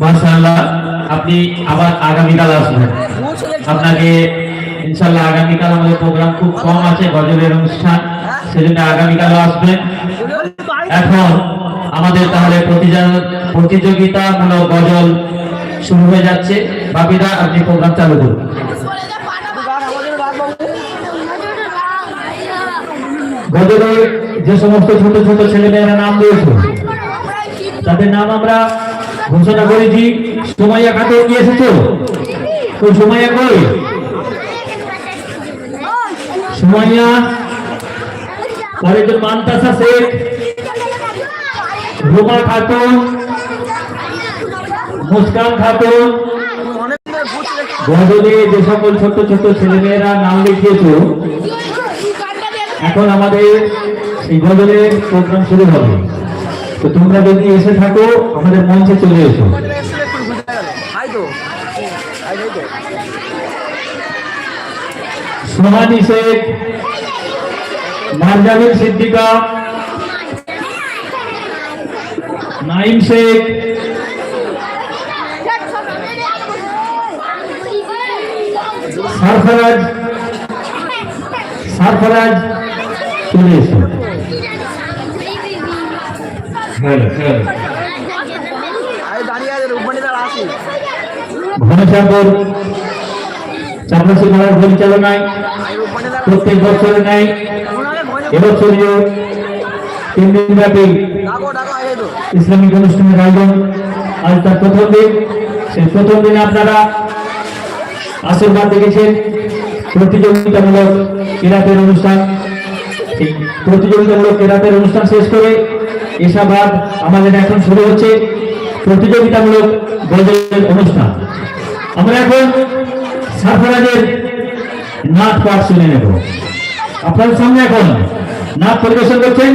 মাশাআল্লাহ, আপনি আবার আগামীকাল আসবেন। আপনাকে ইনশাআল্লাহ আগামীকাল আমাদের প্রোগ্রাম খুব কম আছে, গজলের অনুষ্ঠান, সেজন্য আগামীকালও আসবেন। এখন আমাদের তাহলে প্রতিযোগ- প্রতিযোগিতামূলক গজল শুরু হয়ে যাচ্ছে। বাপিদা, আপনি প্রোগ্রাম চালু করুন। গজলে যে সমস্ত ছোট ছোট ছেলেমেয়েরা নাম দিয়েছে, তাদের নাম আমরা ঘোষণা করেছি, সুমাইয়া খাতুন কি এসেছ? তো সুমাইয়া কই? সুমাইয়া, পরে যে মান্তাসা শেখ রুমা খাতুন মুস্কান খাতুন গজলে যে সকল ছোট ছোট ছেলেমেয়েরা নাম লিখিয়েছো, এখন আমাদের এই গজলের প্রোগ্রাম শুরু হবে। তো তোমরা যদি এসে থাকো আমাদের মঞ্চে চলে এসো। সোহানি শেখ মারজাবিন সিদ্দিকা নাইম শেখ সারফরাজ সারফরাজ চলে এসো। হ্যালো হ্যালো ঘনশ্যামপুর চাপরাশি মেলার পরিচালনায় প্রত্যেক বছরে নেয় এবছরীয় তিন দিন ব্যাপী ইসলামিক অনুষ্ঠানের আয়োজন। আজ তার প্রথম দিন। সেই প্রথম দিনে আপনারা আশীর্বাদ দেখেছেন। প্রতিযোগিতামূলক কেরাতের অনুষ্ঠান। প্রতিযোগিতামূলক কেরাতের অনুষ্ঠান শেষ করে এসাবাদ আমাদের এখন শুরু হচ্ছে প্রতিযোগিতামূলক গোলের অনুষ্ঠান। আমরা এখন সারফরাজের নাচ পাঠ শুনে নেব। আপনার সামনে এখন নাচ পরিবেশন করছেন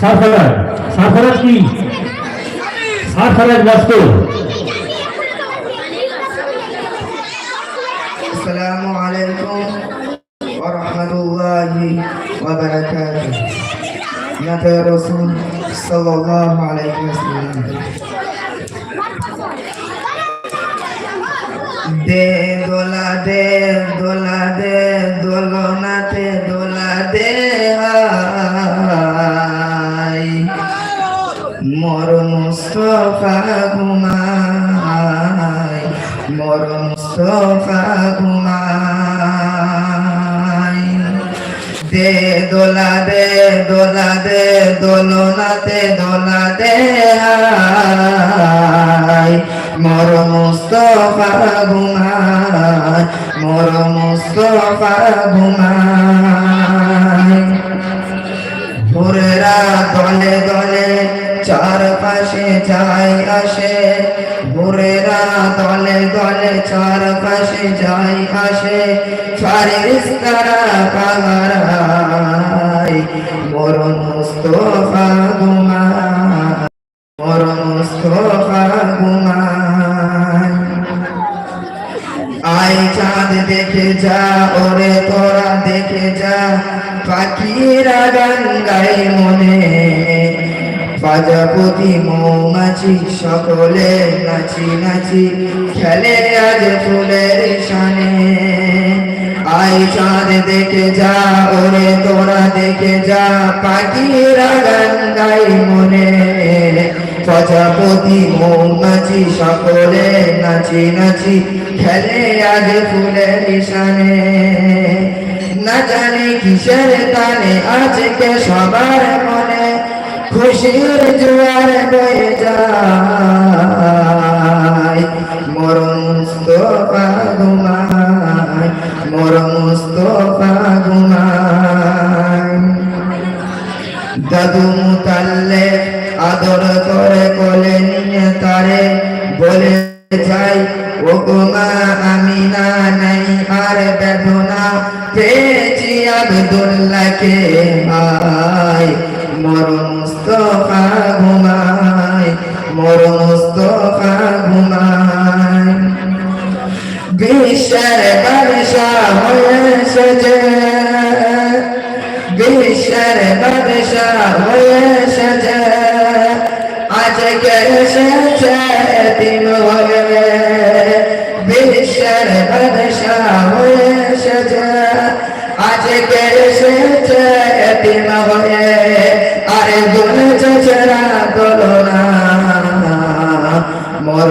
সারফরাজ। সারফরাজ কি? সারফরাজ বাস্তব আসসালামু আলাইকুম ওয়া রাহমাতুল্লাহি ওয়া বারাকাতুহু। نبي رسول صلى الله عليه وسلم দে দোলা দে দোলা দে দোলনাতে দোলা দে আই মোর মুস্তফা ঘুমাই মোর মুস্তফা ঘুমাই দে দোলা দে দোলা দে দোলনাতে দোলা দে মোর মুস্তফা ঘুমাই মোর মুস্তফা ঘুমাই ভোরেরা দলে দলে চারপাশে যাই আসে ভোরেরা দলে দলে চারপাশে যাই আসে ফারিস্তারা পাহারাই মোর মুস্তফা ঘুমায় মোর মুস্তফা ঘুমায় আই চাঁদ দেখে যা, ওরে তোরা দেখে যা, পাখিরা গান গাই মনে। প্রজাপতি মৌমাছি, সকলে নাচি নাচি, খেলে আজ ফুলের সানে আই চাঁদ দেখে যা, ওরে তোরা দেখে যা, পাখিরা গান গাই মনে। প্রজাপতি মৌমাছি, সকলে নাচি নাচি, খেলে আজ ফুলের সানে না জানি কিসের তানে, আজকে সবার মনে খুশির জোয়ার বয়ে যায় মোর মুস্তফা ঘুমায় মোর মুস্তফা ঘুমায় দাদু মুতাল্লে আদর করে কোলে নিয়ে তারে বলে যাই ও গোমা আমি না নাই, আর বেদনা পেয়েছি আবদুল্লাহকে ভাই। মোর মুস্তফা ঘুমায় মোর মুস্তফা ঘুমায় বিশ্বের বাদশা হয়েছে যে বিশ্বের বাদশা হয়েছে যে আজ আজকে এসেছে দিন হয়ে। বিশ্বের বাদশাহ হয়ে এসেছে। আজকে এসেছে দিন হয়ে। আরে দুলছে চেরা দোলনা মর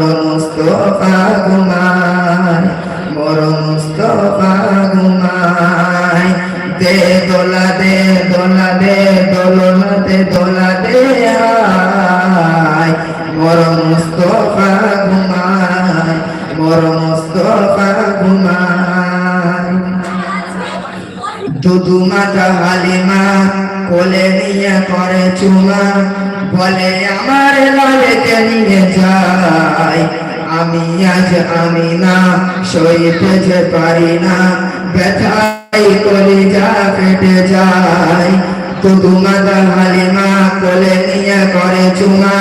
দে দোলা দে দোলা দে দোলনা দে দোলা দে আয়। মর মুস্তফা ঘুমায় মর মুস্তফা হালিমা কোলে নিয়ে করে চুমা, বলে, আমার লালকে নিয়ে যাই আমি আজ আমি না, সইতে যে পারি না। ব্যথাই করে যা কেটে যায়। দুদু মাতা হালিমা কোলে নিয়ে করে চুমা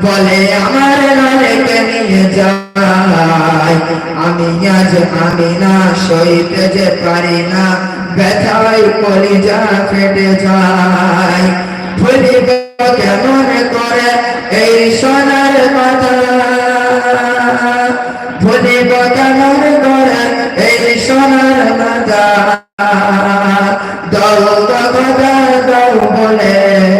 বলে, আমার লালকে নিয়ে যাই আমি আজ আমি না, সইতে যে পারি না ব্যথাই কলিজা ফেটে ভুলিব কেমন করে এই সোনার কথা এই সোনার কথা দৌ কথা দৌ বলে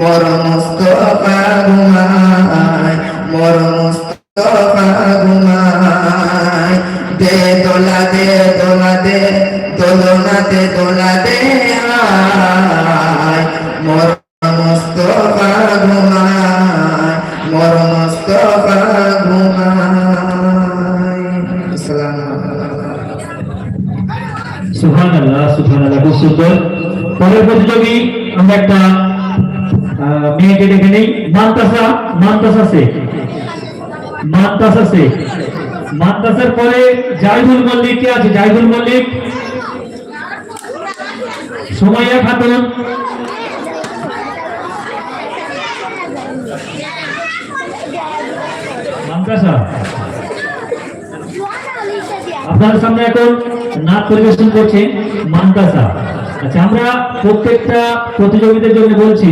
মর মুস্তফা ঘুমায় মর মুস্তফা ঘুমায়। দে দোলা দে দোলা দে দোলনা দে দোলা দে আয়। মর মুস্তফা ঘুমায় মর মুস্তফা সুহান আল্লাহ সুহান আল্লাহ খুব পরের প্রতিযোগী, আমরা একটা মেয়েকে ডেকে নেই। মান্তাসা মান্তাসা শেখ মান্তাসা শেখ মান্তাসার পরে জাহিদুল মল্লিক কে আছে? জাহিদুল মল্লিক। সোমাইয়া খাতুন মান্তাসা আপনাদের সামনে এখন নাচ পরিবেশন করছে মান্তাসা আচ্ছা আমরা প্রত্যেকটা প্রতিযোগিতার জন্য বলছি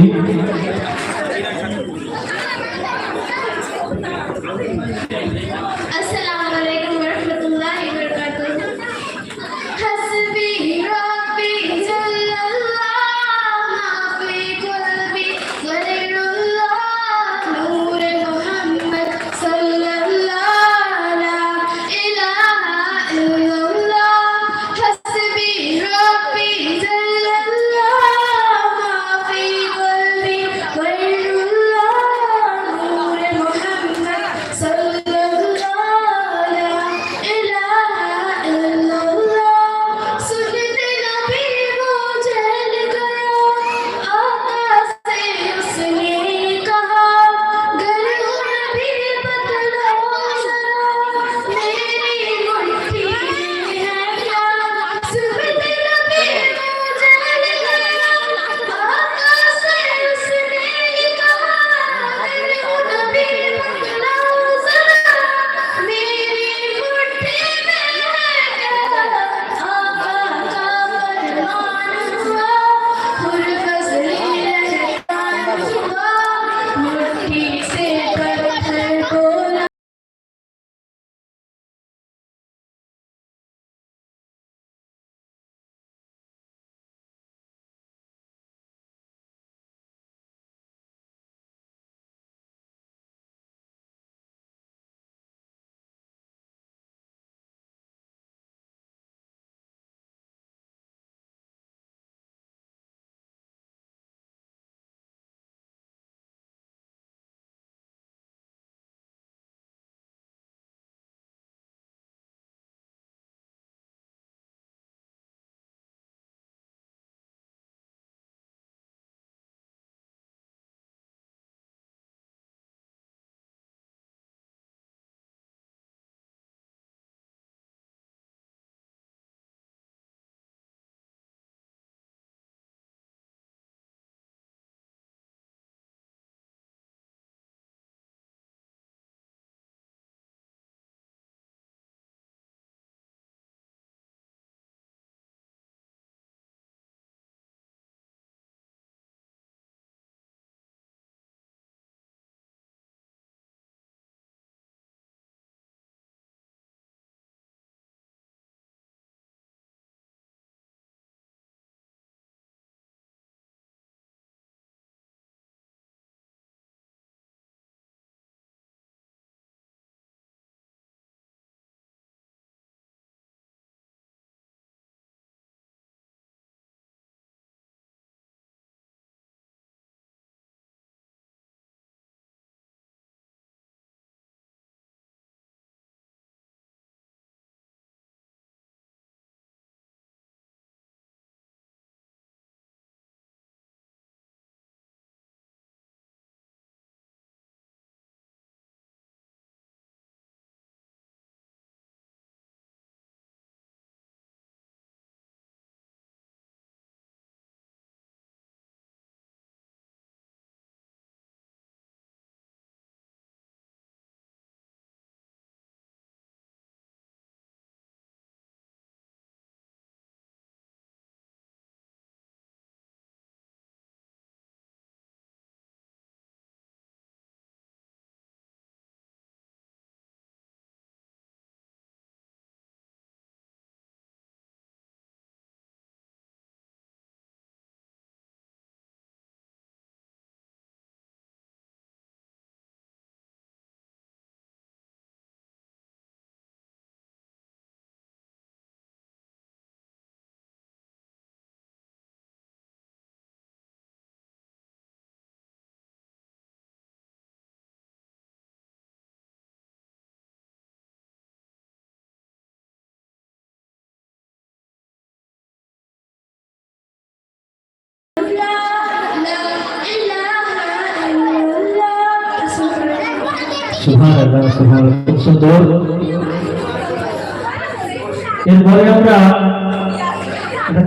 এরপরে আমরা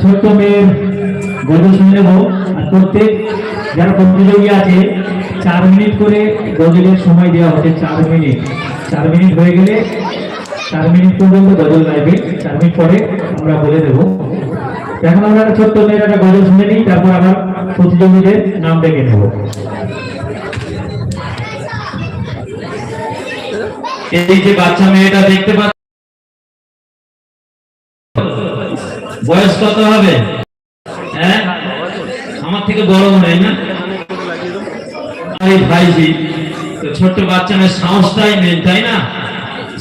ছোট্ট প্রত্যেক প্রতিযোগী আছে, চার মিনিট করে গজলের সময় দেওয়া হচ্ছে, চার মিনিট। চার মিনিট হয়ে গেলে চার মিনিট পর্যন্ত গজল গাইবে। চার মিনিট পরে আমরা বলে দেব। এখন আমরা একটা ছোট্ট মেয়ের একটা গজল শুনে নিই, তারপর আবার প্রতিযোগীদের নাম ডেকে নেব। এই যে বাচ্চা মেয়েটা দেখতে পাচ্ছ বয়স কত হবে? হ্যাঁ? আমার থেকে বড় মনে হয় না? ভাইজি ছোট্ট বাচ্চা মেয়ে সাহসটাই মেন তাই না?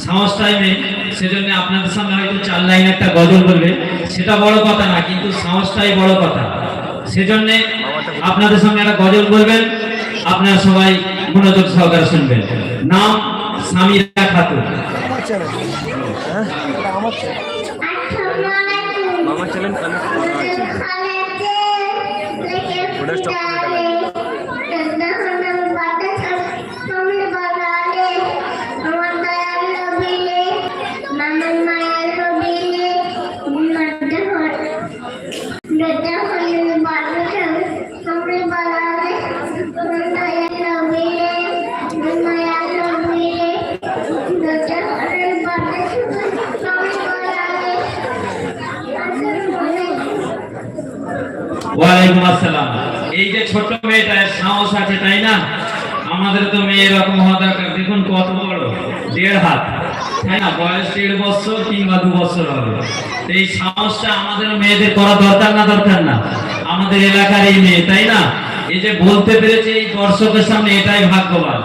সাহসটাই মেন সেজন্য আপনাদের সামনে হয়তো চার লাইন একটা গজল বলবে। সেটা বড় কথা না, কিন্তু সাহসটাই বড় কথা। সেজন্য আপনাদের সামনে একটা গজল বলবেন। আপনারা সবাই মনোযোগ সহকারে শুনবেন। নাম সামিরা খাতুন আমার চ্যানেল ওটা stop ওয়ালাইকুম আসসালাম। এই যে ছোট্ট মেয়েটার সাহস আছে, তাই না? আমাদের তো মেয়ে এরকম হওয়া দরকার। দেখুন কত বড়, দেড় হাত। তাই না? বয়স দেড় বছর কিংবা দু বছর হবে। এই সাহসটা আমাদের মেয়েদের করা দরকার না দরকার না? আমাদের এলাকার এই মেয়ে, তাই না? এই যে বলতে পেরেছে এই দর্শকের সামনে, এটাই ভাগ্যবান।